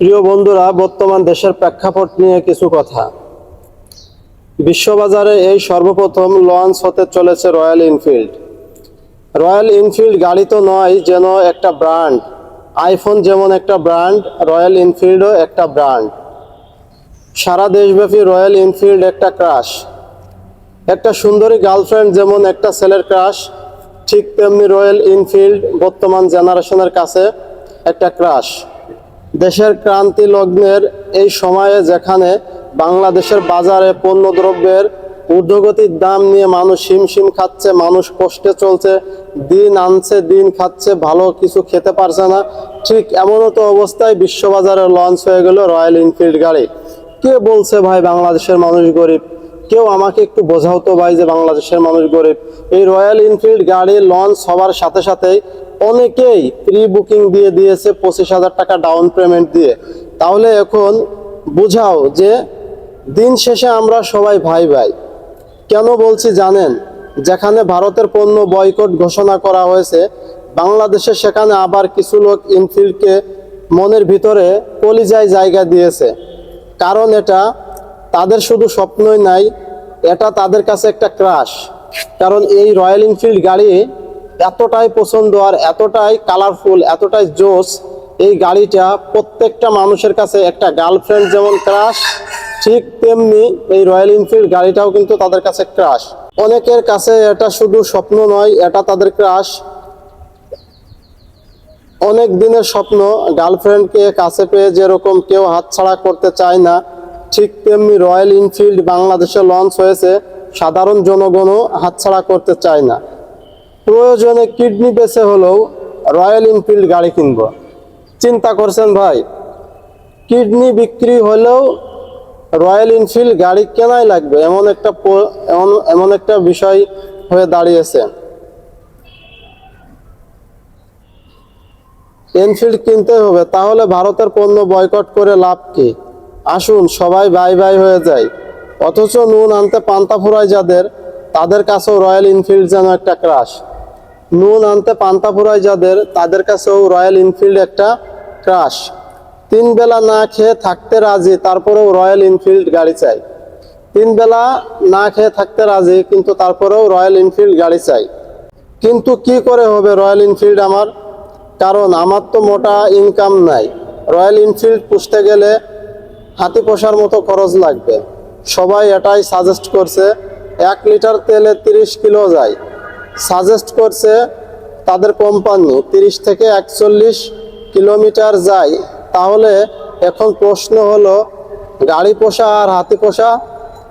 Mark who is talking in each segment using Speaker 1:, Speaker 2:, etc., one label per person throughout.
Speaker 1: প্রিয় বন্ধুরা, বর্তমান দেশের প্রেক্ষাপট নিয়ে কিছু কথা। বিশ্ববাজারে এই সর্বপ্রথম লঞ্চ হতে চলেছে রয়্যাল এনফিল্ড। রয়্যাল এনফিল্ড গাড়ি তো নয়, যেন একটা ব্র্যান্ড। আইফোন যেমন একটা ব্র্যান্ড, রয়্যাল এনফিল্ডও একটা ব্র্যান্ড। সারা দেশব্যাপী রয়্যাল এনফিল্ড একটা ক্রাশ একটা সুন্দরী গার্লফ্রেন্ড যেমন একটা ছেলের ক্রাশ ঠিক তেমনি রয়্যাল এনফিল্ড বর্তমান জেনারেশনের কাছে একটা ক্রাশ দেশের ক্রান্তি লগ্নের এই সময়ে যেখানে বাংলাদেশের বাজারে পণ্যদ্রব্যের ঊর্ধ্বগতির দাম নিয়ে মানুষ হিমশিম খাচ্ছে, মানুষ কষ্টে চলছে, দিন আনছে, দিন খাচ্ছে, ভালো কিছু খেতে পারছে না, ঠিক এমনও তো অবস্থায় বিশ্ববাজারে লঞ্চ হয়ে গেল রয়্যাল এনফিল্ড গাড়ি। কে বলছে ভাই বাংলাদেশের মানুষ গরিব? কেউ আমাকে একটু বোঝাও তো ভাই যে বাংলাদেশের মানুষ গরিব। এই রয়্যাল এনফিল্ড গাড়ি লঞ্চ হওয়ার সাথে সাথেই অনেকেই প্রি বুকিং দিয়ে দিয়েছে পঁচিশ হাজার টাকা ডাউন পেমেন্ট দিয়ে। তাহলে এখন বুঝাও যে দিন শেষে আমরা সবাই ভাই ভাই। কেন বলছি জানেন? যেখানে ভারতের পণ্য বয়কট ঘোষণা করা হয়েছে, বাংলাদেশে সেখানে আবার কিছু লোক ইনফিল্ডকে মনের ভিতরে কলিজায় জায়গা দিয়েছে। কারণ এটা তাদের শুধু স্বপ্নই নাই, এটা তাদের কাছে একটা ক্রাশ কারণ এই রয়্যাল এনফিল্ড গাড়ি এতটাই পছন্দ আর এতটাই কালারফুল এতটাই জোস, এই গাড়িটা প্রত্যেকটা মানুষের কাছে একটা গার্লফ্রেন্ড যেমন ক্রাশ ঠিক তেমনি এই রয়্যাল এনফিল্ড গাড়িটাও কিন্তু তাদের কাছে ক্রাশ অনেকের কাছে এটা শুধু স্বপ্ন নয়, এটা তাদের ক্রাশ অনেক দিনের স্বপ্ন গার্লফ্রেন্ডকে কাছে পেয়ে যেরকম কেউ হাতছাড়া করতে চায় না ঠিক তেমনি রয়্যাল এনফিল্ড বাংলাদেশে লঞ্চ হয়েছে, সাধারণ জনগণও হাতছাড়া করতে চায় না। প্রয়োজনে কিডনি বেছে হলেও রয়্যাল এনফিল্ড গাড়ি কিনব। চিন্তা করছেন ভাই, কিডনি বিক্রি হলেও রয়্যাল এনফিল্ড গাড়ি কেনাই লাগবে এমন একটা এমন এমন একটা বিষয় হয়ে দাঁড়িয়েছে। এনফিল্ড কিনতে হবে, তাহলে ভারতের পণ্য বয়কট করে লাভ কি? আসুন, সবাই বাই বাই হয়ে যায় অথচ নুন আনতে পান্তা ফুরায় যাদের, তাদের কাছেও রয়্যাল এনফিল্ড যেন একটা ক্রাশ। নুন আনতে পান্তা ফুরায় যাদের, তাদের কাছেও রয়্যাল এনফিল্ড একটা ক্রাশ। তিন বেলা না খেয়ে থাকতে রাজি, তারপরেও রয়্যাল এনফিল্ড গাড়ি চাই। তিন বেলা না খেয়ে থাকতে রাজি, কিন্তু তারপরেও রয়্যাল এনফিল্ড গাড়ি চাই। কিন্তু কি করে হবে রয়্যাল এনফিল্ড আমার? কারণ আমার তো মোটা ইনকাম নাই। রয়্যাল এনফিল্ড পুষতে গেলে হাতি পোষার মতো খরচ লাগবে। সবাই এটাই সাজেস্ট করছে, এক লিটার তেলে তিরিশ কিলো যায়। সাজেস্ট করছে তাদের কোম্পানি তিরিশ থেকে একচল্লিশ কিলোমিটার যায়। তাহলে এখন প্রশ্ন হলো, গাড়ি পোষা আর হাতি পোষা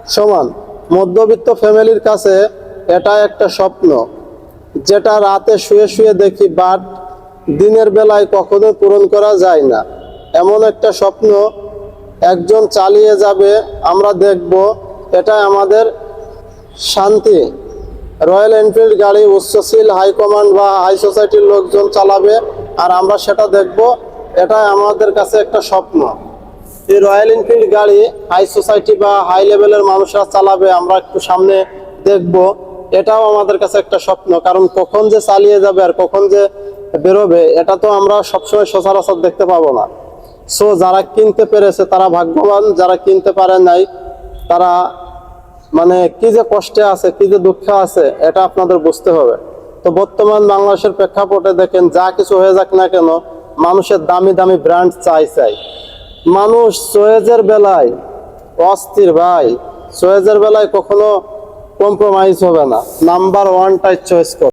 Speaker 1: সমান? মধ্যবিত্ত ফ্যামিলির কাছে এটা একটা স্বপ্ন। যেটা রাতে শুয়ে শুয়ে দেখি বাট দিনের বেলায় কখনো পূরণ করা যায় না। এমন একটা স্বপ্ন একজন চালিয়ে যাবে, আমরা দেখব। এটা আমাদের শান্তি। রয়্যাল এনফিল্ড গাড়ি উচ্চশীল হাইকমান্ড বা হাই সোসাইটির লোকজন চালাবে, আর আমরা সেটা দেখব। এটা আমাদের কাছে একটা স্বপ্ন। এই রয়্যাল এনফিল্ড গাড়ি হাই সোসাইটি বা হাই লেভেলের মানুষরা চালাবে, আমরা একটু সামনে দেখব। এটাও আমাদের কাছে একটা স্বপ্ন। কারণ কখন যে চালিয়ে যাবে আর কখন যে বেরোবে, এটা তো আমরা সবসময় সচরাচর দেখতে পাবো না। সো যারা কিনতে পেরেছে, তারা ভাগ্যবান। যারা কিনতে পারে নাই, তারা মানে কি যে কষ্টে আছে, কি যে দুঃখে আছে, এটা আপনাদের বুঝতে হবে। তো বর্তমান বাংলাদেশের প্রেক্ষাপটে দেখেন, যা কিছু হয়ে যাক না কেন, মানুষের দামি দামি ব্র্যান্ড চাই চাই। মানুষ সোয়েজের বেলায় অস্থির ভাই, সোয়েজের বেলায় কখনো কম্প্রোমাইজ হবে না। Number ওয়ানটাই choice